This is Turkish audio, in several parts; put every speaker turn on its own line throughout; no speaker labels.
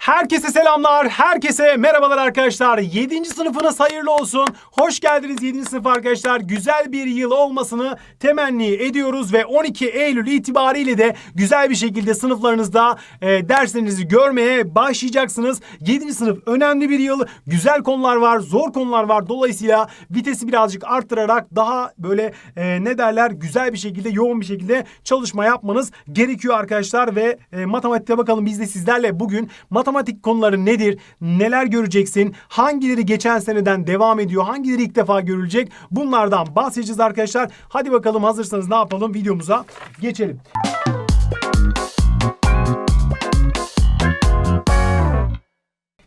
Herkese selamlar, herkese merhabalar arkadaşlar. 7. sınıfınız hayırlı olsun. Hoş geldiniz 7. sınıf arkadaşlar. Güzel bir yıl olmasını temenni ediyoruz ve 12 Eylül itibariyle de güzel bir şekilde sınıflarınızda e, derslerinizi görmeye başlayacaksınız. 7. sınıf önemli bir yıl. Güzel konular var, zor konular var. Dolayısıyla vitesi birazcık arttırarak daha böyle e, ne derler güzel bir şekilde, yoğun bir şekilde çalışma yapmanız gerekiyor arkadaşlar ve e, matematikte bakalım biz de sizlerle bugün matematik konuları nedir? Neler göreceksin? Hangileri geçen seneden devam ediyor? Hangileri ilk defa görülecek? Bunlardan bahsedeceğiz arkadaşlar. Hadi bakalım hazırsanız ne yapalım? Videomuza geçelim.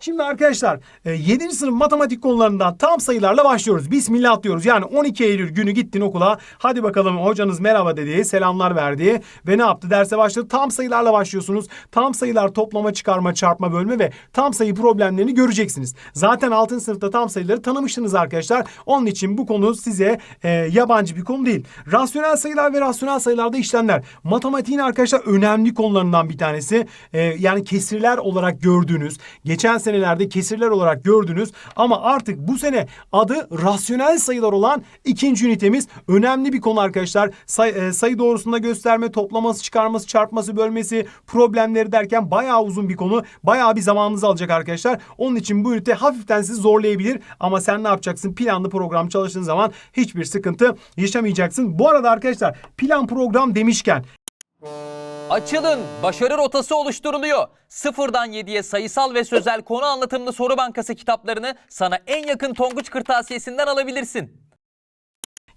Şimdi arkadaşlar 7. sınıf matematik konularından tam sayılarla başlıyoruz. Bismillah diyoruz. Yani 12 Eylül günü gittin okula. Hadi bakalım hocanız merhaba dedi. Selamlar verdi. Ve ne yaptı? Derse başladı. Tam sayılarla başlıyorsunuz. Tam sayılar toplama, çıkarma, çarpma, bölme ve tam sayı problemlerini göreceksiniz. Zaten 6. sınıfta tam sayıları tanımıştınız arkadaşlar. Onun için bu konu size e, yabancı bir konu değil. Rasyonel sayılar ve rasyonel sayılarda işlemler. Matematiğin arkadaşlar önemli konularından bir tanesi. E, yani kesirler olarak gördüğünüz, geçen senelerde kesirler olarak gördünüz ama artık bu sene adı rasyonel sayılar olan ikinci ünitemiz. Önemli bir konu arkadaşlar. Say, e, sayı doğrusunda gösterme, toplaması, çıkarması, çarpması, bölmesi, problemleri derken bayağı uzun bir konu. Bayağı bir zamanınızı alacak arkadaşlar. Onun için bu ünite hafiften sizi zorlayabilir ama sen ne yapacaksın? Planlı program çalıştığın zaman hiçbir sıkıntı yaşamayacaksın. Bu arada arkadaşlar plan program demişken
Açılın, başarı rotası oluşturuluyor. Sıfırdan 7'ye sayısal ve sözel konu anlatımlı soru bankası kitaplarını sana en yakın Tonguç Kırtasiyesi'nden alabilirsin.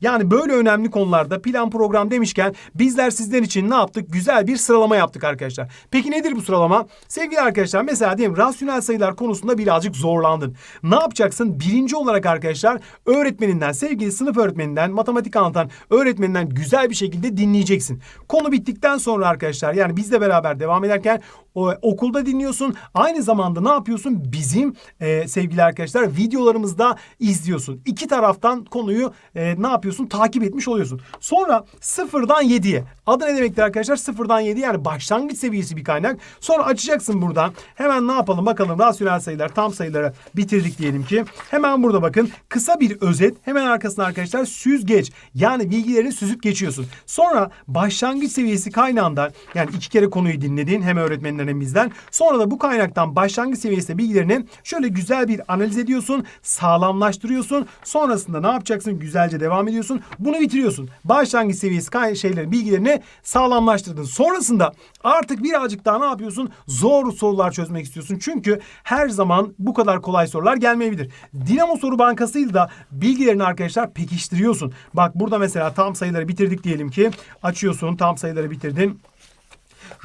Yani böyle önemli konularda plan program demişken bizler sizler için ne yaptık? Güzel bir sıralama yaptık arkadaşlar. Peki nedir bu sıralama? Sevgili arkadaşlar mesela diyelim rasyonel sayılar konusunda birazcık zorlandın. Ne yapacaksın? Birinci olarak arkadaşlar öğretmeninden, sevgili sınıf öğretmeninden, matematik anlatan öğretmeninden güzel bir şekilde dinleyeceksin. Konu bittikten sonra arkadaşlar yani bizle beraber devam ederken o, okulda dinliyorsun. Aynı zamanda ne yapıyorsun? Bizim e, sevgili arkadaşlar videolarımızda izliyorsun. İki taraftan konuyu e, ne yapıyorsun? Takip etmiş oluyorsun. Sonra sıfırdan yediye. Adı ne demektir arkadaşlar? Sıfırdan yedi yani başlangıç seviyesi bir kaynak. Sonra açacaksın buradan. Hemen ne yapalım bakalım rasyonel sayılar tam sayıları bitirdik diyelim ki. Hemen burada bakın kısa bir özet. Hemen arkasına arkadaşlar süzgeç. Yani bilgilerini süzüp geçiyorsun. Sonra başlangıç seviyesi kaynağından yani iki kere konuyu dinledin hem öğretmeninden hem bizden. Sonra da bu kaynaktan başlangıç seviyesinde bilgilerini şöyle güzel bir analiz ediyorsun. Sağlamlaştırıyorsun. Sonrasında ne yapacaksın? Güzelce devam ediyorsun. Bunu bitiriyorsun. Başlangıç seviyesi şeylerin bilgilerini sağlamlaştırdın. Sonrasında artık birazcık daha ne yapıyorsun? Zor sorular çözmek istiyorsun. Çünkü her zaman bu kadar kolay sorular gelmeyebilir. Dinamo soru bankasıyla da bilgilerini arkadaşlar pekiştiriyorsun. Bak burada mesela tam sayıları bitirdik diyelim ki. Açıyorsun tam sayıları bitirdin.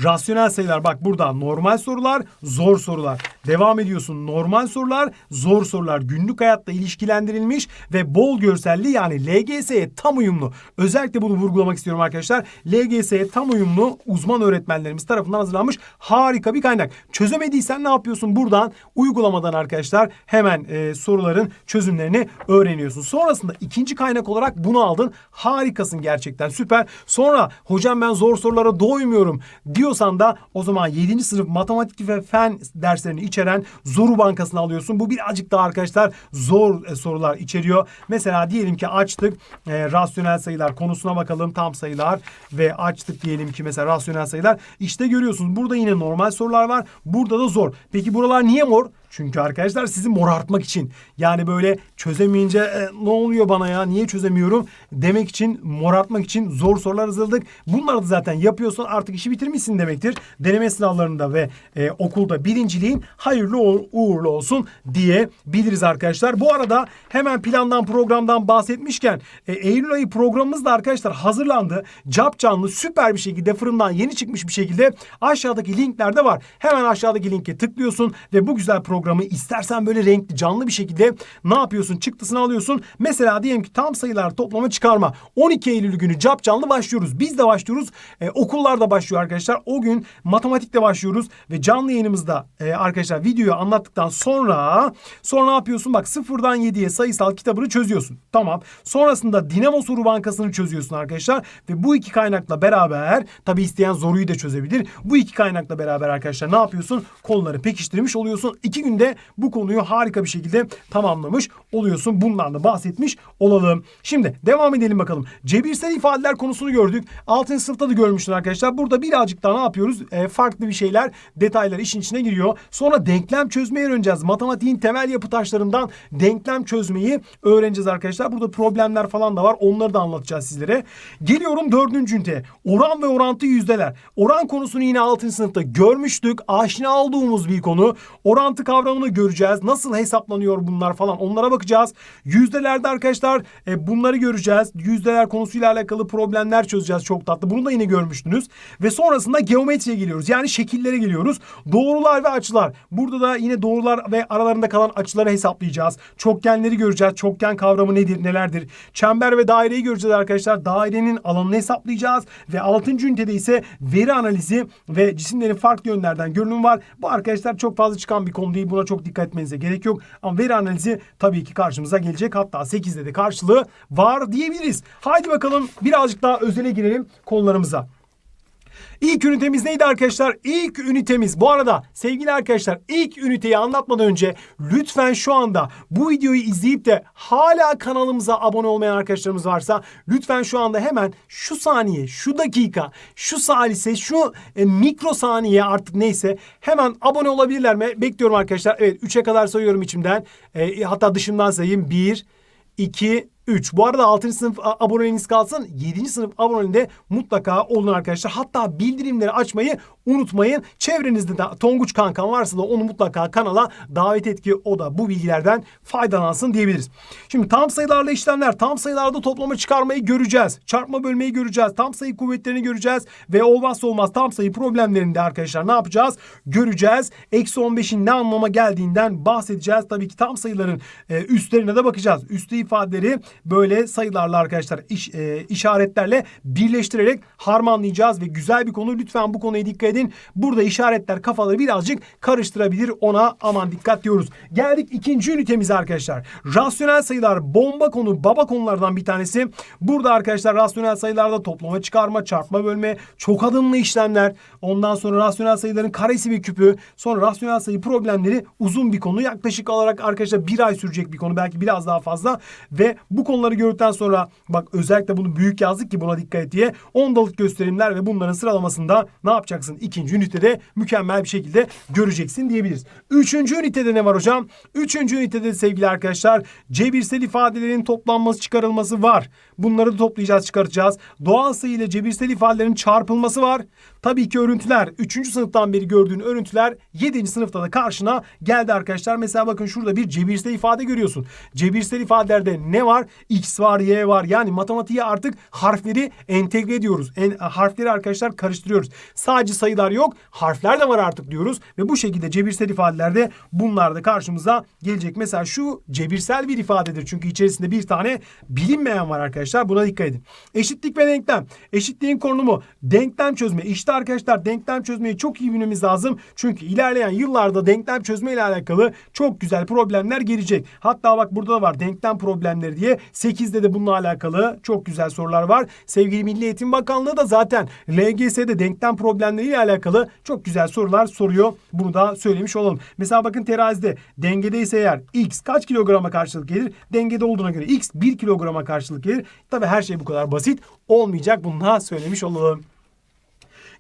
Rasyonel sayılar bak burada normal sorular, zor sorular. Devam ediyorsun normal sorular, zor sorular. Günlük hayatta ilişkilendirilmiş ve bol görselli yani LGS'ye tam uyumlu. Özellikle bunu vurgulamak istiyorum arkadaşlar. LGS'ye tam uyumlu uzman öğretmenlerimiz tarafından hazırlanmış harika bir kaynak. Çözemediysen ne yapıyorsun? Buradan uygulamadan arkadaşlar hemen e, soruların çözümlerini öğreniyorsun. Sonrasında ikinci kaynak olarak bunu aldın. Harikasın gerçekten süper. Sonra hocam ben zor sorulara doymuyorum diyorsan da o zaman 7. sınıf matematik ve fen derslerini içeren Zoru Bankası'nı alıyorsun. Bu birazcık daha arkadaşlar zor e, sorular içeriyor. Mesela diyelim ki açtık e, rasyonel sayılar konusuna bakalım tam sayılar ve açtık diyelim ki mesela rasyonel sayılar. İşte görüyorsunuz burada yine normal sorular var. Burada da zor. Peki buralar niye mor? Çünkü arkadaşlar sizi morartmak için yani böyle çözemeyince "E, ne oluyor bana ya niye çözemiyorum demek için morartmak için zor sorular hazırladık. Bunları da zaten yapıyorsan artık işi bitirmişsin demektir. Deneme sınavlarında ve e, okulda birinciliğin hayırlı uğur- uğurlu olsun diyebiliriz arkadaşlar. Bu arada hemen plandan programdan bahsetmişken e, Eylül ayı programımız da arkadaşlar hazırlandı. Cap canlı süper bir şekilde fırından yeni çıkmış bir şekilde aşağıdaki linklerde var. Hemen aşağıdaki linke tıklıyorsun ve bu güzel programı programı istersen böyle renkli canlı bir şekilde ne yapıyorsun? Çıktısını alıyorsun. Mesela diyelim ki tam sayılar toplama çıkarma. 12 Eylül günü cap canlı başlıyoruz. Biz de başlıyoruz. Ee, okullarda başlıyor arkadaşlar. O gün matematikle başlıyoruz ve canlı yayınımızda e, arkadaşlar videoyu anlattıktan sonra sonra ne yapıyorsun? Bak sıfırdan 7'ye sayısal kitabını çözüyorsun. Tamam. Sonrasında Dinamo Soru Bankası'nı çözüyorsun arkadaşlar ve bu iki kaynakla beraber tabi isteyen zoruyu da çözebilir. Bu iki kaynakla beraber arkadaşlar ne yapıyorsun? Konuları pekiştirmiş oluyorsun. İki günde bu konuyu harika bir şekilde tamamlamış oluyorsun. Bundan da bahsetmiş olalım. Şimdi devam edelim bakalım. Cebirsel ifadeler konusunu gördük. 6. sınıfta da görmüştün arkadaşlar. Burada birazcık daha ne yapıyoruz? E, farklı bir şeyler, detaylar işin içine giriyor. Sonra denklem çözmeyi öğreneceğiz. Matematiğin temel yapı taşlarından denklem çözmeyi öğreneceğiz arkadaşlar. Burada problemler falan da var. Onları da anlatacağız sizlere. Geliyorum dördüncü üniteye. Oran ve orantı yüzdeler. Oran konusunu yine 6. sınıfta görmüştük. Aşina olduğumuz bir konu. Orantı kavramını göreceğiz. Nasıl hesaplanıyor bunlar falan onlara bakacağız. Yüzdelerde arkadaşlar e, bunları göreceğiz. Yüzdeler konusuyla alakalı problemler çözeceğiz çok tatlı. Bunu da yine görmüştünüz. Ve sonrasında geometriye geliyoruz. Yani şekillere geliyoruz. Doğrular ve açılar. Burada da yine doğrular ve aralarında kalan açıları hesaplayacağız. Çokgenleri göreceğiz. Çokgen kavramı nedir, nelerdir? Çember ve daireyi göreceğiz arkadaşlar. Dairenin alanını hesaplayacağız. Ve 6. ünitede ise veri analizi ve cisimlerin farklı yönlerden görünüm var. Bu arkadaşlar çok fazla çıkan bir konu değil. Buna çok dikkat etmenize gerek yok. Ama veri analizi tabii ki karşımıza gelecek. Hatta 8'de de karşılığı var diyebiliriz. Haydi bakalım birazcık daha özele girelim konularımıza. İlk ünitemiz neydi arkadaşlar? İlk ünitemiz. Bu arada sevgili arkadaşlar ilk üniteyi anlatmadan önce lütfen şu anda bu videoyu izleyip de hala kanalımıza abone olmayan arkadaşlarımız varsa lütfen şu anda hemen şu saniye, şu dakika, şu salise, şu e, mikro saniye artık neyse hemen abone olabilirler mi? Bekliyorum arkadaşlar. Evet 3'e kadar sayıyorum içimden. E, hatta dışımdan sayayım. 1, 2, 3. Bu arada 6. sınıf aboneliğiniz kalsın. 7. sınıf aboneliğinde mutlaka olun arkadaşlar. Hatta bildirimleri açmayı unutmayın. Çevrenizde de Tonguç kankan varsa da onu mutlaka kanala davet et ki o da bu bilgilerden faydalansın diyebiliriz. Şimdi tam sayılarla işlemler. Tam sayılarda toplama çıkarmayı göreceğiz. Çarpma bölmeyi göreceğiz. Tam sayı kuvvetlerini göreceğiz. Ve olmazsa olmaz tam sayı problemlerinde arkadaşlar ne yapacağız? Göreceğiz. Eksi 15'in ne anlama geldiğinden bahsedeceğiz. Tabii ki tam sayıların e, üstlerine de bakacağız. Üstü ifadeleri böyle sayılarla arkadaşlar iş, e, işaretlerle birleştirerek harmanlayacağız ve güzel bir konu. Lütfen bu konuya dikkat edin. Burada işaretler kafaları birazcık karıştırabilir. Ona aman dikkat diyoruz. Geldik ikinci ünitemize arkadaşlar. Rasyonel sayılar bomba konu, baba konulardan bir tanesi. Burada arkadaşlar rasyonel sayılarda toplama, çıkarma, çarpma, bölme, çok adımlı işlemler. Ondan sonra rasyonel sayıların karesi ve küpü. Sonra rasyonel sayı problemleri uzun bir konu. Yaklaşık olarak arkadaşlar bir ay sürecek bir konu. Belki biraz daha fazla. Ve bu konuları gördükten sonra bak özellikle bunu büyük yazdık ki buna dikkat et diye. Ondalık gösterimler ve bunların sıralamasında ne yapacaksın? İkinci ünitede mükemmel bir şekilde göreceksin diyebiliriz. Üçüncü ünitede ne var hocam? Üçüncü ünitede sevgili arkadaşlar cebirsel ifadelerin toplanması çıkarılması var. Bunları da toplayacağız çıkaracağız. Doğal sayı ile cebirsel ifadelerin çarpılması var. Tabii ki örüntüler. Üçüncü sınıftan beri gördüğün örüntüler yedinci sınıfta da karşına geldi arkadaşlar. Mesela bakın şurada bir cebirsel ifade görüyorsun. Cebirsel ifadelerde ne var? X var, Y var. Yani matematiğe artık harfleri entegre ediyoruz. En, harfleri arkadaşlar karıştırıyoruz. Sadece sayılar yok. Harfler de var artık diyoruz. Ve bu şekilde cebirsel ifadelerde bunlar da karşımıza gelecek. Mesela şu cebirsel bir ifadedir. Çünkü içerisinde bir tane bilinmeyen var arkadaşlar. Buna dikkat edin. Eşitlik ve denklem. Eşitliğin konumu denklem çözme. İşte arkadaşlar denklem çözmeyi çok iyi bilmemiz lazım. Çünkü ilerleyen yıllarda denklem çözme ile alakalı çok güzel problemler gelecek. Hatta bak burada da var denklem problemleri diye. 8'de de bununla alakalı çok güzel sorular var. Sevgili Milli Eğitim Bakanlığı da zaten LGS'de denklem problemleri ile alakalı çok güzel sorular soruyor. Bunu da söylemiş olalım. Mesela bakın terazide dengedeyse eğer x kaç kilograma karşılık gelir? Dengede olduğuna göre x 1 kilograma karşılık gelir. Tabi her şey bu kadar basit olmayacak. Bunu da söylemiş olalım.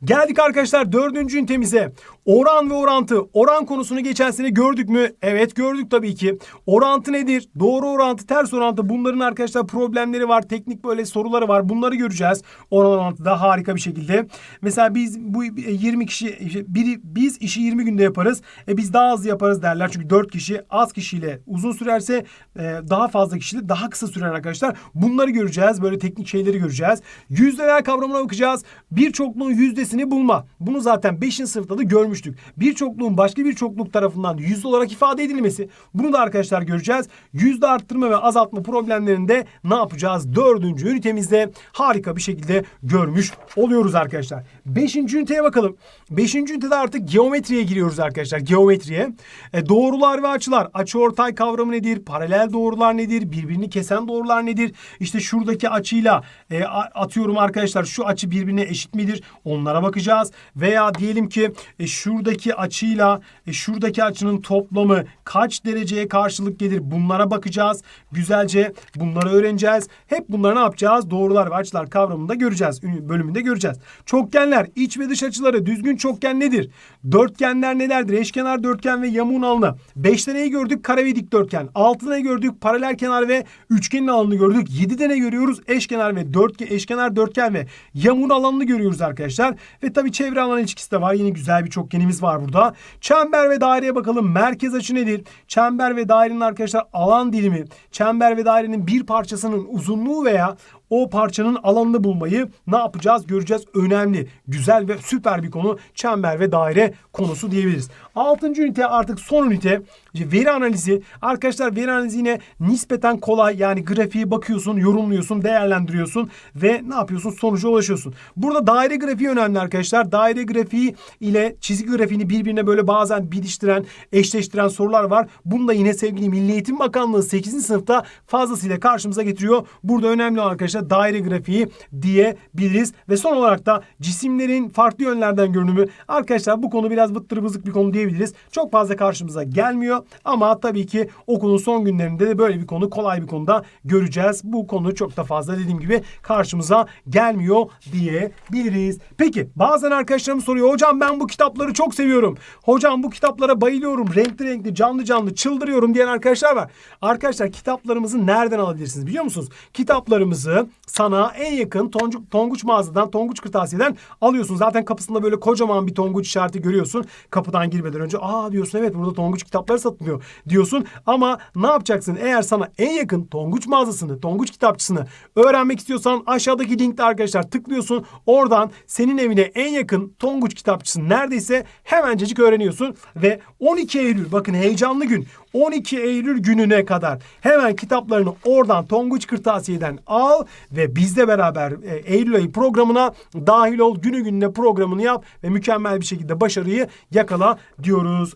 Geldik arkadaşlar dördüncü ünitemize. Oran ve orantı. Oran konusunu geçen sene gördük mü? Evet gördük tabii ki. Orantı nedir? Doğru orantı, ters orantı. Bunların arkadaşlar problemleri var. Teknik böyle soruları var. Bunları göreceğiz. Oran orantıda harika bir şekilde. Mesela biz bu 20 kişi biri biz işi 20 günde yaparız. E biz daha hızlı yaparız derler. Çünkü 4 kişi az kişiyle uzun sürerse e, daha fazla kişiyle daha kısa sürer arkadaşlar. Bunları göreceğiz. Böyle teknik şeyleri göreceğiz. Yüzdeler kavramına bakacağız. Bir çokluğun yüzdesi yüzdesini bulma. Bunu zaten 5. sınıfta da görmüştük. Bir çokluğun başka bir çokluk tarafından yüzde olarak ifade edilmesi. Bunu da arkadaşlar göreceğiz. Yüzde arttırma ve azaltma problemlerinde ne yapacağız? Dördüncü ünitemizde harika bir şekilde görmüş oluyoruz arkadaşlar. Beşinci üniteye bakalım. Beşinci ünitede artık geometriye giriyoruz arkadaşlar. Geometriye. E, doğrular ve açılar. Açıortay kavramı nedir? Paralel doğrular nedir? Birbirini kesen doğrular nedir? İşte şuradaki açıyla e, atıyorum arkadaşlar şu açı birbirine eşit midir? Onlara bakacağız. Veya diyelim ki e, şuradaki açıyla e, şuradaki açının toplamı kaç dereceye karşılık gelir? Bunlara bakacağız. Güzelce bunları öğreneceğiz. Hep bunları ne yapacağız? Doğrular ve açılar kavramında göreceğiz. Bölümünde göreceğiz. Çokgenler, iç ve dış açıları, düzgün çokgen nedir? Dörtgenler nelerdir? Eşkenar dörtgen ve yamuğun alanı. Beşte neyi gördük? Kare ve dikdörtgen. Altıda ne gördük? Paralel kenar ve üçgenin alanını gördük. Yedide ne görüyoruz? Eşkenar ve dörtgen, eşkenar dörtgen ve yamuğun alanını görüyoruz arkadaşlar. Ve tabii çevre alan ilişkisi de var. Yine güzel bir çokgenimiz var burada. Çember ve daireye bakalım. Merkez açı nedir? Çember ve dairenin arkadaşlar alan dilimi. Çember ve dairenin bir parçasının uzunluğu veya o parçanın alanını bulmayı ne yapacağız göreceğiz. Önemli, güzel ve süper bir konu çember ve daire konusu diyebiliriz. Altıncı ünite artık son ünite veri analizi. Arkadaşlar veri analizi yine nispeten kolay yani grafiğe bakıyorsun, yorumluyorsun, değerlendiriyorsun ve ne yapıyorsun? Sonuca ulaşıyorsun. Burada daire grafiği önemli arkadaşlar. Daire grafiği ile çizgi grafiğini birbirine böyle bazen bitiştiren, eşleştiren sorular var. Bunu da yine sevgili Milli Eğitim Bakanlığı 8. sınıfta fazlasıyla karşımıza getiriyor. Burada önemli olan arkadaşlar daire grafiği diyebiliriz. Ve son olarak da cisimlerin farklı yönlerden görünümü. Arkadaşlar bu konu biraz bıttır bızık bir konu diyebiliriz. Çok fazla karşımıza gelmiyor. Ama tabii ki okulun son günlerinde de böyle bir konu kolay bir konuda göreceğiz. Bu konu çok da fazla dediğim gibi karşımıza gelmiyor diyebiliriz. Peki bazen arkadaşlarım soruyor. Hocam ben bu kitapları çok seviyorum. Hocam bu kitaplara bayılıyorum. Renkli renkli canlı canlı çıldırıyorum diyen arkadaşlar var. Arkadaşlar kitaplarımızı nereden alabilirsiniz biliyor musunuz? Kitaplarımızı sana en yakın Tonguç, Tonguç mağazadan, Tonguç kırtasiyeden alıyorsun. Zaten kapısında böyle kocaman bir Tonguç işareti görüyorsun. Kapıdan girmeden önce aa diyorsun evet burada Tonguç kitapları satılıyor diyorsun. Ama ne yapacaksın? Eğer sana en yakın Tonguç mağazasını, Tonguç kitapçısını öğrenmek istiyorsan aşağıdaki linkte arkadaşlar tıklıyorsun. Oradan senin evine en yakın Tonguç kitapçısı neredeyse hemencecik öğreniyorsun. Ve 12 Eylül bakın heyecanlı gün. 12 Eylül gününe kadar hemen kitaplarını oradan Tonguç Kırtasiye'den al ve bizle beraber e, Eylül ayı programına dahil ol. Günü gününe programını yap ve mükemmel bir şekilde başarıyı yakala diyoruz.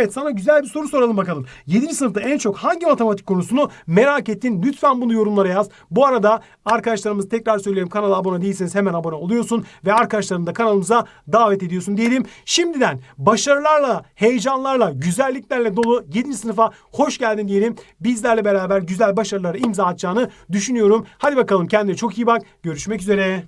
Evet sana güzel bir soru soralım bakalım. 7. sınıfta en çok hangi matematik konusunu merak ettin? Lütfen bunu yorumlara yaz. Bu arada arkadaşlarımız tekrar söyleyeyim kanala abone değilseniz hemen abone oluyorsun ve arkadaşlarını da kanalımıza davet ediyorsun diyelim. Şimdiden başarılarla, heyecanlarla, güzelliklerle dolu 7. sınıfa hoş geldin diyelim. Bizlerle beraber güzel başarılara imza atacağını düşünüyorum. Hadi bakalım kendine çok iyi bak. Görüşmek üzere.